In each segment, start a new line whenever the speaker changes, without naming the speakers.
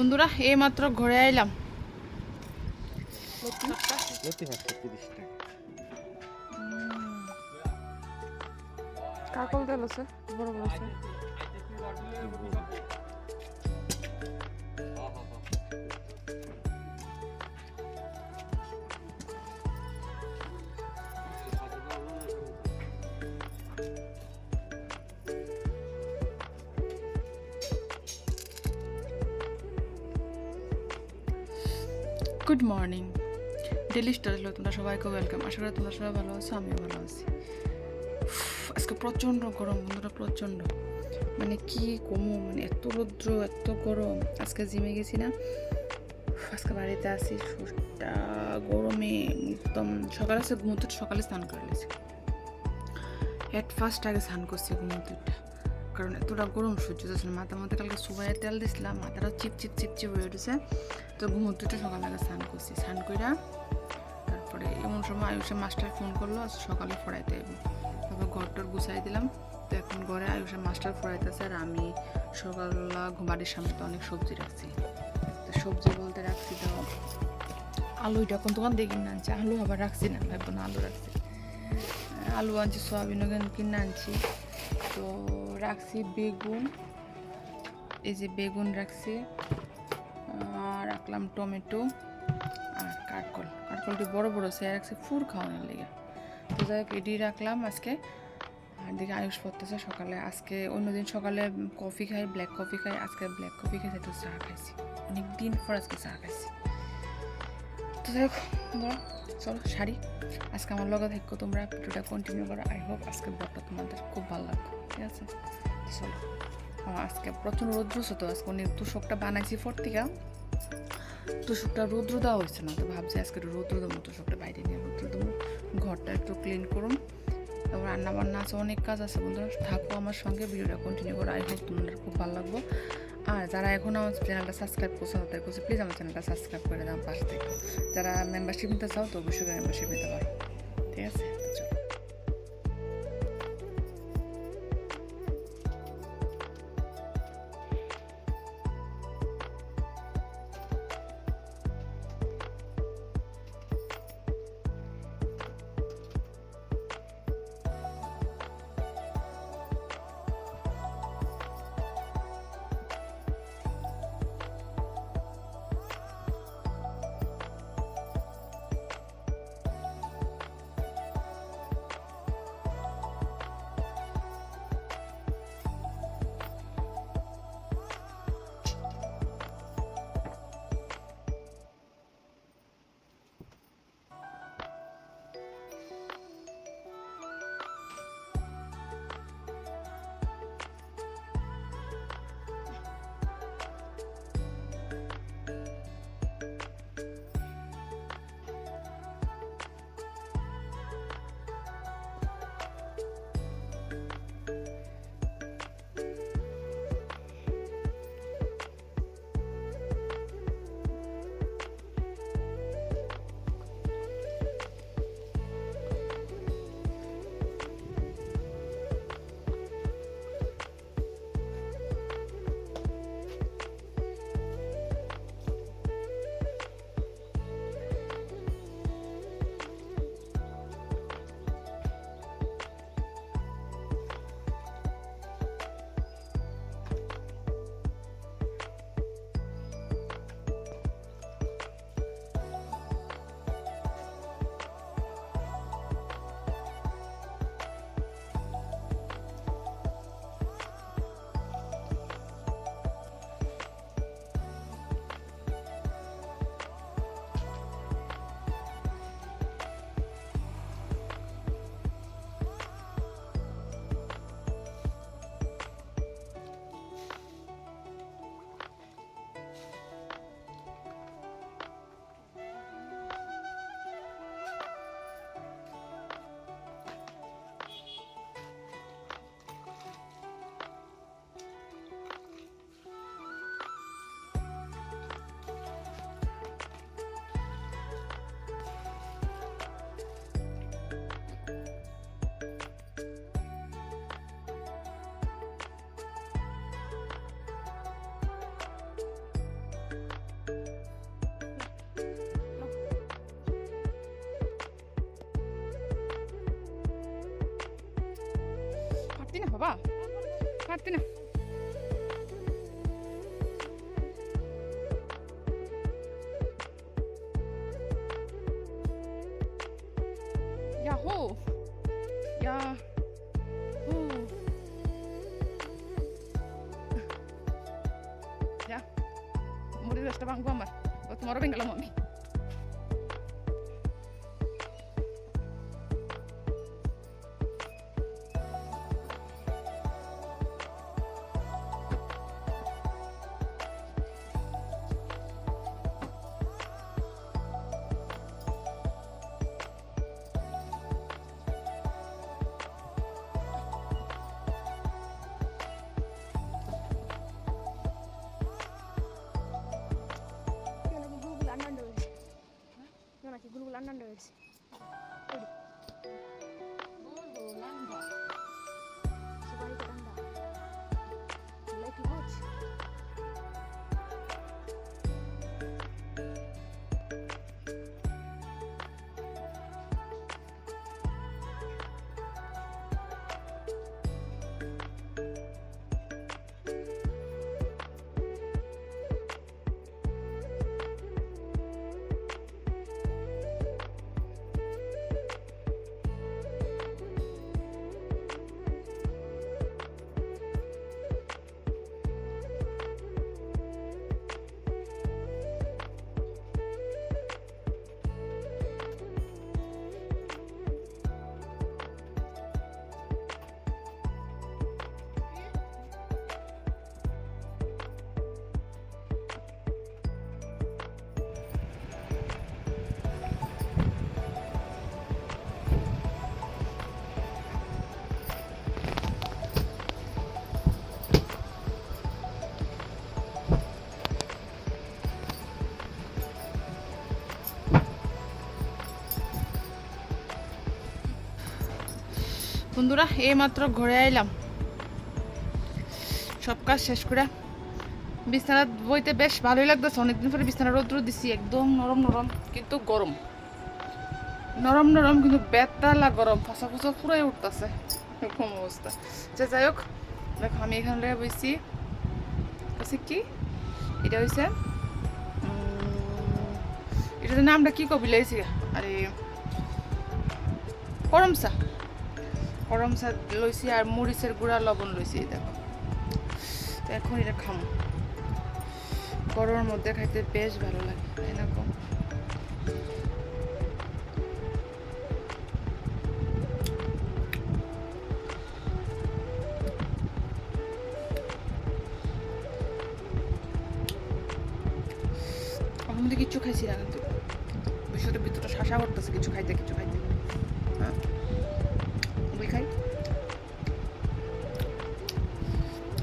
বন্ধুরা এই মাত্র ঘরে আইলাম। কাকল তেল আছে বড় বড় আছে। গুড মর্নিং ডেলি স্টার তোমরা সবাইকে ওয়েলকাম আশা করি তোমরা সবাই ভালো আছো, আমিও ভালো আছি। আজকে প্রচণ্ড গরম, বন্ধুরা, প্রচণ্ড। মানে কি কমু মানে এত রৌদ্র, এত গরম। আজকে জিমে গেছি না। আজকে বাড়িতে আসি শরীরটা গরমে, একদম সকালে আছে ঘুমোতে সকালে স্নান করে নিয়েছি। এট ফার্স্ট আগে স্নান করছি ঘুমোতে। কারণ এতটা গরম সহ্য হচ্ছে না। মাথার মধ্যে কালকে সুবাইয়ের তেল দিছিলাম, মাথাটা চিপ চিপ চিপ চিপ হয়ে উঠেছে। তো ঘুমোতে উঠে সকালে স্নান করছি। স্নান কইরা তারপরে এমন সময় আয়ুষে মাস্টার ফোন করল সকালে পড়াইতে এবো তারপর ঘরটর গুছাই দিলাম। তো এখন ঘরে আয়ুষে মাস্টার পড়াইতেছে আর আমি সকালবেলা বাড়ির সামনে তো অনেক সবজি রাখছি। তো সবজি বলতে রাখছি তো আলু এটা তোমার দেখি না যে আলু আবার রাখছি না ভাববো না আলু রাখছি। আলু আনছি, সোয়াবিনও কিনে আনছি। তো রাখছি বেগুন, এই যে বেগুন রাখছি রাখলাম টমেটো আর কাঠকল কাঠকলটি বড় বড় সে রাখছি ফুর খাওয়ানোর লেগে। তো যাই হোক, এটি রাখলাম আজকে। আর দিকে আয়ুষ পড়তেছে সকালে, আজকে অন্যদিন সকালে কফি খাই, ব্ল্যাক কফি খাই, আজকে ব্ল্যাক কফি খেয়ে একটু চা খাইছি। অনেক দিন পর আজকে চা খাইছি। তো যাই হোক বন্ধুরা, চলো শাড়ি। আজকে আমার লগে থাকো তোমরা ভিডিওটা কন্টিনিউ করো। আই হোপ আজকে ব্লগটা তোমাদের খুব ভালো লাগবে ঠিক আছে? চলো। আজকে প্রথম রৌদ্র তো আজকে অনেক তুষকটা বানাইছি ফর্তিকা তুষকটা রৌদ্র দেওয়া হয়েছে না তো ভাবছি আজকে একটু রৌদ্র দেবো তুষকটা বাইরে নিয়ে রৌদ্র দেবো ঘরটা একটু ক্লিন করুন। তারপর রান্না বান্না আছে, অনেক কাজ আছে বন্ধুরা। থাকো আমার সঙ্গে, ভিডিওটা কন্টিনিউ করো। আই হোপ তোমাদের খুব ভালো লাগবো। আর যারা এখন আমার চ্যানেলটা সাবস্ক্রাইব করছ তাদের করছে প্লিজ আমার চ্যানেলটা সাবস্ক্রাইব করে দাও পাশ থেকে। যারা মেম্বারশিপ নিতে চাও, তো অবশ্যই মেম্বারশিপ নিতে পারো। ঠিক আছে?
ಮಾಡ್ತೀನ ಬಾಬಾ ಮಾಡ್ತೀನ ಯಾಹೋ ಯಾ ಹೂ ಯಾ ಮುರಿದಷ್ಟು ಹಂಗು ಅಮ್ಮ ಇವತ್ತು ಮರಬೇಕಲ್ಲ ಮಮ್ಮಿ
বন্ধুরা, এই মাত্র ঘরে আইলাম। সব কাজ শেষ করে বিছানা বইতে বেশ ভালোই লাগতেছে। অনেকদিন পরে বিছানা রোদ্র দিছি, একদম নরম নরম, কিন্তু গরম। নরম নরম, কিন্তু বেতালা গরম, ফসা ফসা পুরাই উঠতেছে এরকম অবস্থা। যে যাই হোক, দেখো, আমি এখানে লয়ে বইছি। আছে কি? এটা হয়েছে এটার নামটা কি কবি লাইছি আরে করমসা গরম চা লইছি আর মরিচের গুঁড়া লবণ লইছি দেখো। তো এখন এটা খামো। গরমের মধ্যে খাইতে বেশ ভালো লাগে তাই না কম মধ্যে কিচ্ছু খাইছি না কিন্তু। বিষয়টা ভিতরটা শাসা করতেছে, কিছু খাইতে কিছু খাইতে।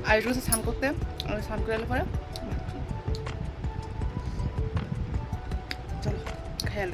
আর একটু স্নান করতে। আর স্নান করে এলে পরে চলো খেয়াল